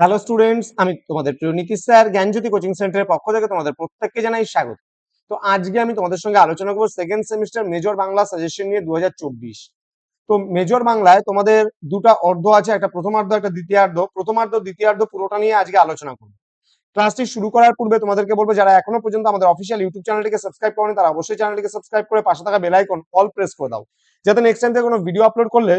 Hello students আমি তোমাদের প্রিয় নীতিশ স্যার, জ্ঞানজ্যোতি কোচিং সেন্টারের পক্ষ থেকে তোমাদের প্রত্যেককে জানাই স্বাগত। তো আজকে আমি তোমাদের সঙ্গে আলোচনা করব second semester major Bangla suggestion নিয়ে দুহাজার চব্বিশ। তো মেজর বাংলায় তোমাদের দুটা অর্ধ আছে, একটা প্রথমার্ধ, একটা দ্বিতীয়ার্ধ। প্রথমার্ধ, দ্বিতীয়ার্ধ পুরোটা নিয়ে আজকে আলোচনা করব। ক্লাসটি শুরু করার পূর্বে তোমাদেরকে বলব, যারা এখনও পর্যন্ত আমাদের অফিসিয়াল ইউটিউব চ্যানেলটিকে সাবস্ক্রাইব করেনি, তারা অবশ্যই চ্যানেলটিকে সাবস্ক্রাইব করে পাশে থাকা বেল আইকন অল প্রেস করে দাও। যাতে নেক্সট টাইম থেকে কোনো ভিডিও আপলোড করলে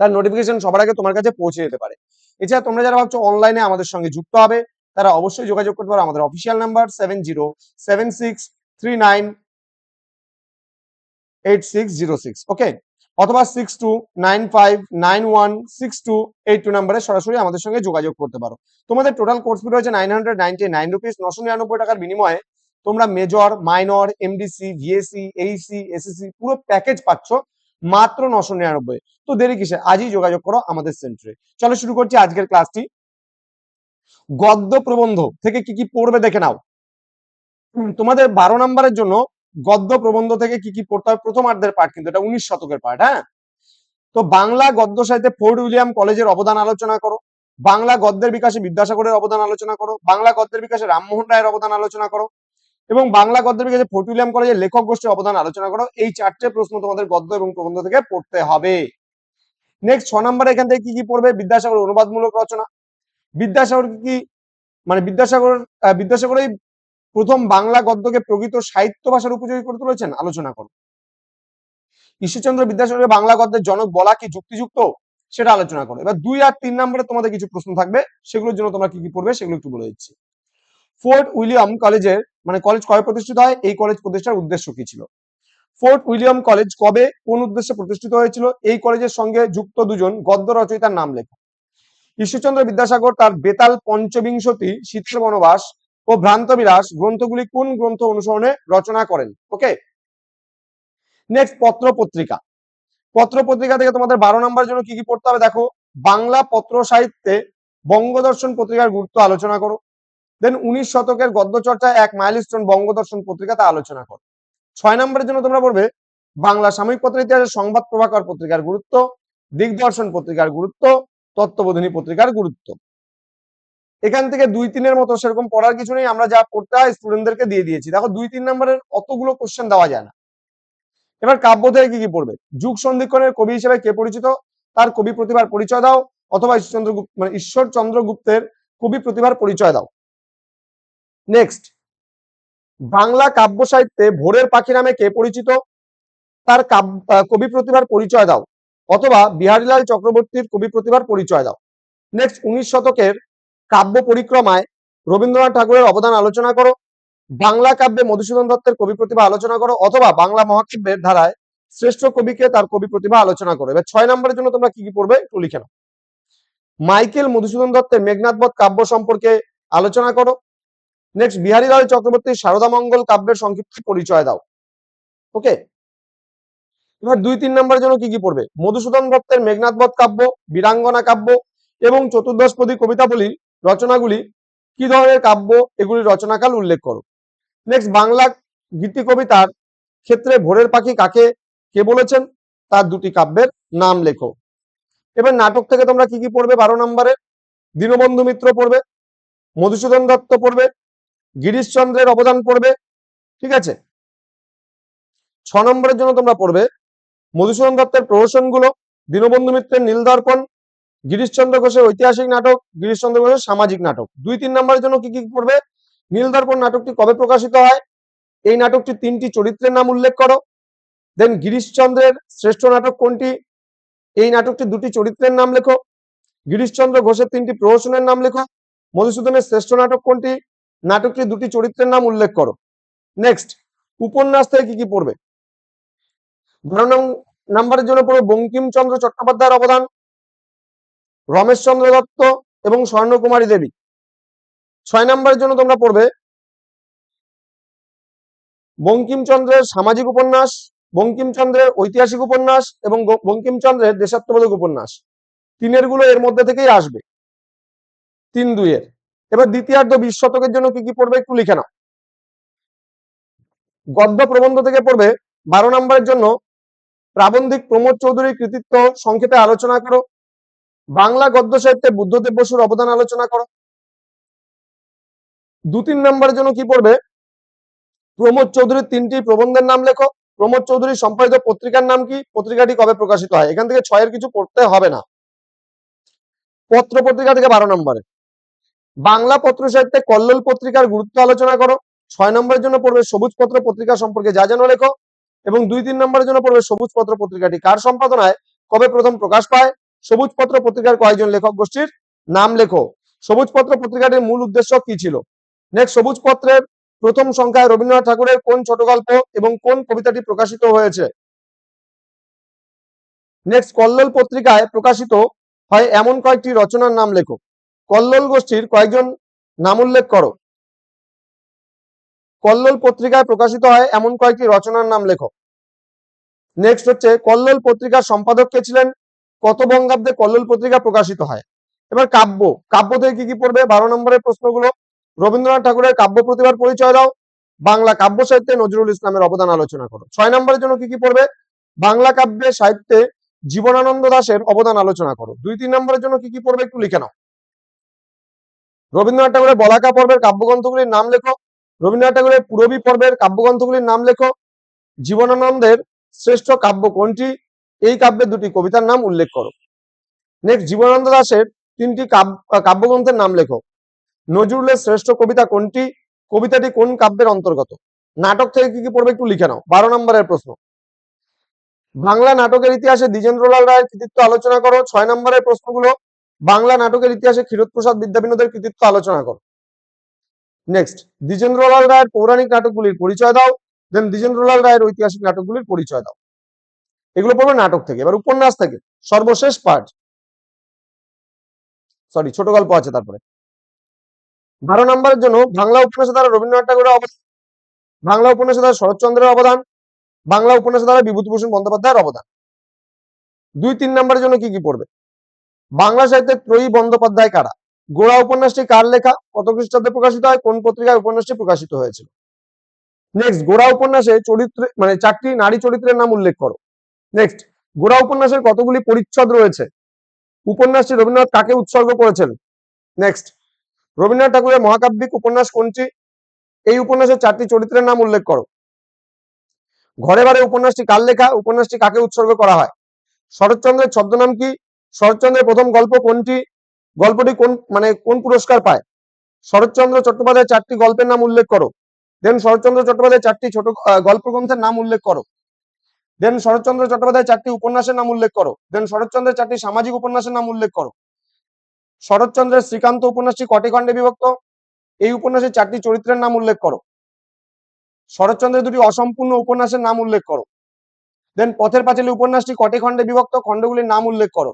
তার নোটিফিকেশন সবার আগে তোমার কাছে পৌঁছে যেতে পারে। এছাড়া তোমরা যারা ভাবছ অনলাইনে আমাদের সঙ্গে যুক্ত হবে, তারা অবশ্যই যোগাযোগ করতে পারো আমাদের official number seven zero seven six three nine eight six zero six okay অথবা six two nine five nine one six two eight two নাম্বারে সরাসরি আমাদের সঙ্গে যোগাযোগ করতে পারো। তোমাদের টোটাল কোর্স ফি রয়েছে nine hundred ninety nine rupees নশো নিরানব্বই টাকার বিনিময়ে তোমরা major minor MDC VAC AEC SSC পুরো প্যাকেজ পাচ্ছ। মাত্র নশো নিরানব্বই। তো দেরি কিসে? আজই যোগাযোগ করো আমাদের সেন্টারে চলো শুরু করছি আজকের ক্লাসটি গদ্য প্রবন্ধ থেকে কি কি পড়বে দেখে নাও। তোমাদের বারো নম্বরের জন্য গদ্য প্রবন্ধ থেকে কি কি পড়তে হবে? প্রথমার্ধের পাঠ কিন্তু এটা উনিশ শতকের পাঠ হ্যাঁ? তো বাংলা গদ্য সাহিত্যে ফোর্ট উইলিয়াম কলেজের অবদান আলোচনা করো। বাংলা গদ্যের বিকাশে বিদ্যাসাগরের অবদান আলোচনা করো। বাংলা গদ্যের বিকাশে রামমোহন রায়ের অবদান আলোচনা করো। এবং বাংলা গদ্যের বিকাশে ফোর্ট উইলিয়াম কলেজের লেখক গোষ্ঠীর অবদান আলোচনা করো। এই চারটে প্রশ্ন তোমাদের গদ্য এবং প্রবন্ধ থেকে পড়তে হবে। নেক্সট ছ নম্বরে এখান থেকে কি কি পড়বে? বিদ্যাসাগর অনুবাদমূলক রচনা। বিদ্যাসাগর কি? মানে বিদ্যাসাগর আহ, বিদ্যাসাগর এই প্রথম বাংলা গদ্যকে প্রকৃত সাহিত্য ভাষার উপযোগী করে তুলেছেন? আলোচনা করো। ঈশ্বরচন্দ্র বিদ্যাসাগরের বাংলা গদ্যের জনক বলা কি যুক্তিযুক্ত? সেটা আলোচনা করো। এবার দুই আর তিন নম্বরে তোমাদের কিছু প্রশ্ন থাকবে। সেগুলোর জন্য তোমরা কি কি পড়বে সেগুলো একটু বলে দিচ্ছি। ফোর্ট উইলিয়াম কলেজের মানে কলেজ কবে প্রতিষ্ঠিত হয়? এই কলেজ প্রতিষ্ঠার উদ্দেশ্য কি ছিল? ফোর্ট উইলিয়াম কলেজ কবে কোন উদ্দেশ্যে প্রতিষ্ঠিত হয়েছিল? এই কলেজের সঙ্গে যুক্ত দুজন গদ্য রচয়িতার নাম লেখা। ঈশ্বরচন্দ্র বিদ্যাসাগর তার বেতাল পঞ্চবিংশতি শীতল বনবাস ও ভ্রান্ত বিলাস গ্রন্থগুলি কোন গ্রন্থ অনুসরণে রচনা করেন? ওকে নেক্সট পত্র পত্রিকা পত্র পত্রিকা থেকে তোমাদের বারো নম্বর জন্য কি কি পড়তে হবে? দেখো, বাংলা পত্র সাহিত্যে বঙ্গদর্শন পত্রিকার গুরুত্ব আলোচনা করো। দেন উনিশ শতকের গদ্য চর্চায় এক মাইলস্টোন বঙ্গদর্শন পত্রিকা তা আলোচনা করো। ছয় নম্বরের জন্য তোমরা পড়বে, বাংলা সাময়িক পত্রের ইতিহাসে সংবাদ প্রভাকর পত্রিকার গুরুত্ব, দিগদর্শন পত্রিকার গুরুত্ব, তত্ত্ববোধিনী পত্রিকার গুরুত্ব। এখান থেকে দুই তিনের মতো সেরকম পড়ার কিছু নেই, আমরা যা পড়তে হয় স্টুডেন্টদেরকে দিয়ে দিয়েছি। দেখো দুই তিন নম্বরের অতগুলো কোশ্চেন দেওয়া যায় না। এবার কাব্য থেকে কি কি পড়বে? যুগ সন্ধিক্ষণের কবি হিসেবে কে পরিচিত? তার কবি প্রতিভার পরিচয় দাও, অথবা ঈশ্বরচন্দ্র মানে ঈশ্বরচন্দ্র গুপ্তের কবি প্রতিভার পরিচয় দাও। নেক্সট বাংলা কাব্য সাহিত্যে ভোরের পাখি নামে কে পরিচিত? তার কবি প্রতিভার পরিচয় দাও, অথবা বিহারীলাল চক্রবর্তীর কবি প্রতিভার পরিচয় দাও। নেক্সট উনিশ শতকের কাব্য পরিক্রমায় রবীন্দ্রনাথ ঠাকুরের অবদান আলোচনা করো, বাংলা কাব্যে মধুসূদন দত্তের কবি প্রতিভা আলোচনা করো, অথবা বাংলা মহাকাব্যের ধারায় শ্রেষ্ঠ কবিকে তার কবি প্রতিভা আলোচনা করো। এবার ছয় নম্বরের জন্য তোমরা কি কি পড়বে একটু লিখে নাও। মাইকেল মধুসূদন দত্তের মেঘনাথবধ কাব্য সম্পর্কে আলোচনা করো নেক্সট বিহারীলাল চক্রবর্তীর সারদা মঙ্গল কাব্যের সংক্ষিপ্ত পরিচয় দাও ওকে এবার দুই তিন নম্বরের জন্য কি কি পড়বে? মধুসূদন দত্তের মেঘনাথবধ কাব্য, বীরাঙ্গনা কাব্য এবং চতুর্দশপদী কবিতাবলী রচনাগুলি কি ধরনের কাব্য? এগুলির রচনাকাল উল্লেখ করো। নেক্সট বাংলা গীতি কবিতার ক্ষেত্রে ভোরের পাখি কাকে, কে বলেছেন? তার দুটি কাব্যের নাম লেখো। এবার নাটক থেকে তোমরা কি কি পড়বে? বারো নম্বরে দীনবন্ধু মিত্র পড়বে। মধুসূদন দত্ত পড়বে। গিরিশচন্দ্রের অবদান পড়বে, ঠিক আছে? ছ নম্বরের জন্য তোমরা পড়বে, মধুসূদন দত্তের প্রহসনগুলো, দীনবন্ধু মিত্রের নীলদর্পণ গিরিশচন্দ্র ঘোষের ঐতিহাসিক নাটক, গিরিশচন্দ্র ঘোষের সামাজিক নাটক। দুই তিন নম্বরের জন্য কি কি পড়বে? নীলদর্পণ নাটকটি কবে প্রকাশিত হয়? এই নাটকটি তিনটি চরিত্রের নাম উল্লেখ করো। দেন গিরিশচন্দ্রের শ্রেষ্ঠ নাটক কোনটি? এই নাটকটি দুটি চরিত্রের নাম লেখো। গিরিশচন্দ্র ঘোষের তিনটি প্রহসনের নাম লেখো। মধুসূদনের শ্রেষ্ঠ নাটক কোনটি? নাটকটি দুটি চরিত্রের নাম উল্লেখ করো। নেক্সট উপন্যাস থেকে কি কি পড়বে? বারো নাম্বারের জন্য পড়বে বঙ্কিমচন্দ্র চট্টোপাধ্যায়ের অবদান, রমেশচন্দ্র দত্ত এবং স্বর্ণকুমারী দেবী। ছয় নম্বরের জন্য তোমরা পড়বে বঙ্কিমচন্দ্রের সামাজিক উপন্যাস, বঙ্কিমচন্দ্রের ঐতিহাসিক উপন্যাস এবং বঙ্কিমচন্দ্রের দেশাত্মবোধক উপন্যাস। তিনেরগুলো এর মধ্যে থেকেই আসবে। তিন দুইয়ের। এবার দ্বিতীয়ার্ধ বিশ শতকের জন্য কি কি পড়বে একটু লিখে নাও। গদ্য প্রবন্ধ থেকে পড়বে, বারো নম্বরের জন্য প্রাবন্ধিক প্রমোদ চৌধুরীর কৃতিত্ব সংক্ষেপে আলোচনা করো। বাংলা গদ্য সাহিত্যে বুদ্ধদেব বসুর অবদান আলোচনা করো। দু তিন নম্বরের জন্য কি পড়বে? প্রমোদ চৌধুরীর তিনটি প্রবন্ধের নাম লেখো। প্রমোদ চৌধুরীর সম্পাদিত পত্রিকার নাম কি? পত্রিকাটি কবে প্রকাশিত হয়? এখান থেকে ছয়ের কিছু পড়তে হবে না। পত্র পত্রিকা থেকে বারো নম্বরে। বাংলা পত্র সাহিত্যে কল্লোল পত্রিকার গুরুত্ব আলোচনা করো। ছয় নম্বরের জন্য পড়বে সবুজ পত্র পত্রিকা সম্পর্কে যা যেন লেখো। এবং দুই তিন নম্বরের জন্য পড়বে সবুজ পত্র পত্রিকাটি। কার সম্পাদনায়? কবে প্রথম প্রকাশ পায়? সবুজ পত্র পত্রিকার কয়েকজন লেখক গোষ্ঠীর? নাম লেখো। সবুজ পত্র পত্রিকাটির মূল উদ্দেশ্য কি ছিল? নেক্সট সবুজ পত্রের প্রথম সংখ্যায় রবীন্দ্রনাথ ঠাকুরের কোন ছোট গল্প এবং কোন কবিতাটি প্রকাশিত হয়েছে? নেক্সট কল্লোল পত্রিকায় প্রকাশিত হয় এমন কয়েকটি রচনার নাম লেখো। কল্লোল গোষ্ঠীর কয়েকজন নাম উল্লেখ করো। কল্লোল পত্রিকায় প্রকাশিত হয় এমন কয়েকটি রচনার নাম লেখো। নেক্সট হচ্ছে, কল্লোল পত্রিকার সম্পাদক কে ছিলেন? কত বঙ্গাব্দে কল্লোল পত্রিকা প্রকাশিত হয়। এবার কাব্য। কাব্য থেকে কি কি পড়বে? বারো নম্বরের প্রশ্নগুলো। রবীন্দ্রনাথ ঠাকুরের কাব্য প্রতিভার পরিচয় দাও। বাংলা কাব্য সাহিত্যে নজরুল ইসলামের অবদান আলোচনা করো। ছয় নম্বরের জন্য কি কি পড়বে? বাংলা কাব্যে সাহিত্যে জীবনানন্দ দাশের অবদান আলোচনা করো। দুই, তিন নম্বরের জন্য কি কি পড়বে একটু লিখে নাও। রবীন্দ্রনাথ ঠাকুরের বলাকা পর্বের কাব্যগ্রন্থগুলির নাম লেখো। রবীন্দ্রনাথ ঠাকুরের পুরবী পর্বের কাব্যগ্রন্থগুলির নাম লেখো। জীবনানন্দের শ্রেষ্ঠ কাব্য কোনটি? এই কাব্যের দুটি কবিতার নাম উল্লেখ করো। নেক্সট জীবনানন্দ দাশের তিনটি কাব্যগ্রন্থের নাম লেখো। নজরুলের শ্রেষ্ঠ কবিতা কোনটি? কবিতাটি কোন কাব্যের অন্তর্গত? নাটক থেকে কি কি পড়বে একটু লিখে নাও। বারো নম্বরের প্রশ্ন। বাংলা নাটকের ইতিহাসে দ্বিজেন্দ্রলাল রায়ের কৃতিত্ব আলোচনা করো। ছয় নম্বরের প্রশ্নগুলো বাংলা নাটকের ইতিহাসে ক্ষীরোৎপ্রসাদ বিদ্যাবিনোদের কৃতিত্ব আলোচনা করো। নেক্সট দ্বিজেন্দ্রলাল রায়ের পৌরাণিক নাটকগুলির পরিচয় দাও দেন দ্বিজেন্দ্রলাল রায়ের ঐতিহাসিক নাটকগুলির পরিচয় দাও। এগুলো পড়বে নাটক থেকে, এবার উপন্যাস থেকে, সর্বশেষ পার্ট সরি ছোট গল্প আছে তারপরে। বারো নম্বরের জন্য বাংলা উপন্যাসে দ্বারা রবীন্দ্রনাথ ঠাকুরের অবদান, বাংলা উপন্যাসে দ্বারা শরৎচন্দ্রের অবদান, বাংলা উপন্যাসে দ্বারা বিভূতিভূষণ বন্দ্যোপাধ্যায়ের অবদান। দুই, তিন নম্বরের জন্য কি কি পড়বে? বাংলা সাহিত্যের ত্রয়ী বন্দ্যোপাধ্যায় কারা? গোড়া উপন্যাসটি কার লেখা? কত খ্রিস্টাব্দে প্রকাশিত হয়? কোন পত্রিকায় উপন্যাসটি প্রকাশিত হয়েছিল? নেক্সট গোড়া উপন্যাসে চরিত্র মানে চারটি নারী চরিত্রের নাম উল্লেখ করো। নেক্সট গোড়া উপন্যাসের কতগুলি পরিচ্ছদ রয়েছে? উপন্যাসটি রবীন্দ্রনাথ কাকে উৎসর্গ করেছেন? নেক্সট রবীন্দ্রনাথ ঠাকুরের মহাকাব্যিক উপন্যাস কোনটি? এই উপন্যাসের চারটি চরিত্রের নাম উল্লেখ করো। ঘরে ঘরে উপন্যাসটি কার লেখা? উপন্যাসটি কাকে উৎসর্গ করা হয়? শরৎচন্দ্রের ছদ্মনাম কি? শরৎচন্দ্রের প্রথম গল্প কোনটি? গল্পটি কোন মানে কোন পুরস্কার পায়? শরৎচন্দ্র চট্টোপাধ্যায়ের চারটি গল্পের নাম উল্লেখ করো। দেন শরৎচন্দ্র চট্টোপাধ্যায়ের চারটি ছোট গল্প গ্রন্থের নাম উল্লেখ করো। দেন শরৎচন্দ্র চট্টোপাধ্যায়ের চারটি উপন্যাসের নাম উল্লেখ করো। দেন শরৎচন্দ্রের চারটি সামাজিক উপন্যাসের নাম উল্লেখ করো। শরৎচন্দ্রের শ্রীকান্ত উপন্যাসটি কটি খণ্ডে বিভক্ত। এই উপন্যাসের চারটি চরিত্রের নাম উল্লেখ করো। শরৎচন্দ্রের দুটি অসম্পূর্ণ উপন্যাসের নাম উল্লেখ করো। দেন পথের পাঁচালী উপন্যাসটি কটি খণ্ডে বিভক্ত। খণ্ডগুলির নাম উল্লেখ করো।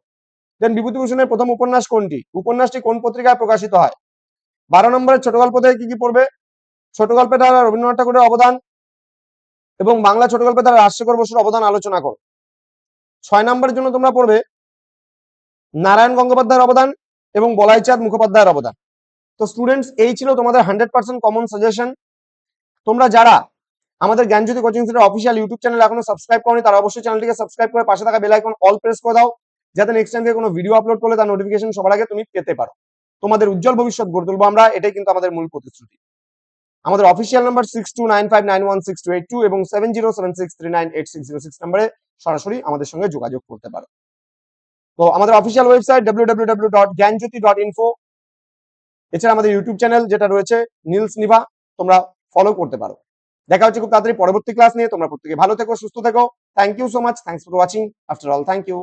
দেন বিভূতিভূষণের প্রথম উপন্যাস কোনটি? উপন্যাসটি কোন পত্রিকায় প্রকাশিত হয়? বারো নম্বরের ছোট গল্প থেকে কি কি পড়বে? ছোট গল্পে দ্বারা রবীন্দ্রনাথ ঠাকুরের অবদান এবং বাংলা ছোট গল্পে দ্বারা রাজশেখর বসুর অবদান আলোচনা করো। ছয় নম্বরের জন্য তোমরা পড়বে নারায়ণ গঙ্গোপাধ্যায়ের অবদান এবং বলাইচাঁদ মুখোপাধ্যায়ের অবদান। তো স্টুডেন্টস এই ছিল তোমাদের হান্ড্রেড পার্সেন্ট কমন সাজেশন তোমরা যারা আমাদের Gyanjyoti coaching centre official YouTube channel এখনও সাবস্ক্রাইব করনি, তারা অবশ্যই চ্যানেলটিকে সাবস্ক্রাইব করে পাশে থাকা বেল আইকন অল প্রেস করে দাও। যাতে নেক্সট টাইম থেকে কোনো ভিডিও আপলোড করলে তার নোটিফিকেশন সবার আগে তুমি পেতে পারো। তোমাদের উজ্জ্বল ভবিষ্যৎ গড়ে তুলবো আমরা, এটাই কিন্তু আমাদের মূল প্রতিশ্রুতি। আমাদের official number six two nine five nine one six two eight two এবং seven zero seven six three nine eight six zero six নাম্বারে সরাসরি আমাদের সঙ্গে যোগাযোগ করতে পারো। তো আমাদের official website W W W dot Gyanjyoti dot info এছাড়া আমাদের ইউটিউব চ্যানেল যেটা রয়েছে নীলস নিভা তোমরা ফলো করতে পারো। দেখা হচ্ছে খুব তাড়াতাড়ি পরবর্তী ক্লাস নিয়ে, তোমরা প্রত্যেকে ভালো থেকো, সুস্থ থেকো। Thank you so much thanks for watching after all thank you